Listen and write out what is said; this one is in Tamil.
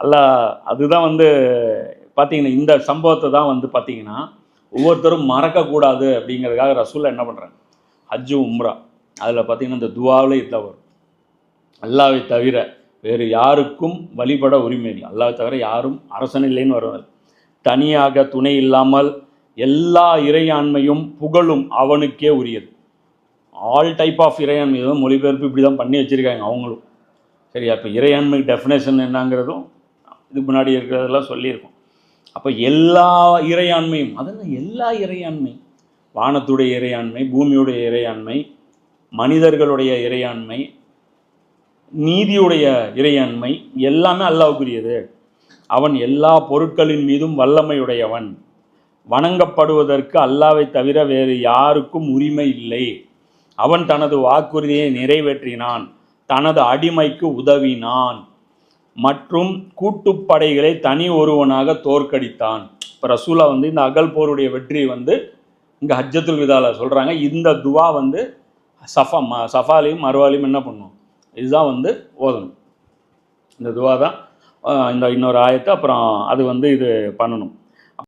அல்ல அதுதான் வந்து பார்த்தீங்கன்னா இந்த சம்பவத்தை தான் வந்து பார்த்தீங்கன்னா ஒவ்வொருத்தரும் மறக்கக்கூடாது அப்படிங்கிறதுக்காக ரசூலில் என்ன பண்ணுறாங்க ஹஜ்ஜு உம்ரா. அதில் பார்த்தீங்கன்னா இந்த துவாவில் இதில் வரும். அல்லாவை தவிர வேறு யாருக்கும் வழிபட உரிமை இல்லை. அல்லாவை தவிர யாரும் அரசன் இல்லைன்னு வருவார் தனியாக துணை இல்லாமல் எல்லா இறையாண்மையும் புகழும் அவனுக்கே உரியது. ஆல் டைப் ஆஃப் இறையாண்மை. இதுவும் மொழிபெயர்ப்பு இப்படி தான் பண்ணி வச்சுருக்காங்க அவங்களும். சரியா? இப்போ இறையாண்மை டெஃபினேஷன் என்னங்கிறதும் இதுக்கு முன்னாடி இருக்கிறதெல்லாம் சொல்லியிருக்கோம். அப்போ எல்லா இறையாண்மையும் அதெல்லாம் எல்லா இறையாண்மை? வானத்துடைய இறையாண்மை பூமியுடைய இறையாண்மை மனிதர்களுடைய இறையாண்மை நீதியுடைய இறையாண்மை எல்லாமே அல்லாவுக்குரியது. அவன் எல்லா பொருட்களின் மீதும் வல்லமையுடையவன். வணங்கப்படுவதற்கு அல்லாவை தவிர வேறு யாருக்கும் உரிமை இல்லை. அவன் தனது வாக்குறுதியை நிறைவேற்றினான். தனது அடிமைக்கு உதவினான். மற்றும் கூட்டுப்படைகளை தனி ஒருவனாக தோற்கடித்தான். இப்போ ரசூலா வந்து இந்த அகல் போருடைய வெற்றி வந்து இங்கே ஹஜ்ஜத்துல் விதால சொல்கிறாங்க இந்த துவா வந்து சஃபா ம சஃபாலையும் மறுவாலையும் என்ன பண்ணும்? இதுதான் வந்து ஓதணும். இந்த துவா தான் இந்த இன்னொரு ஆயத்தை அப்புறம் அது வந்து இது பண்ணணும்.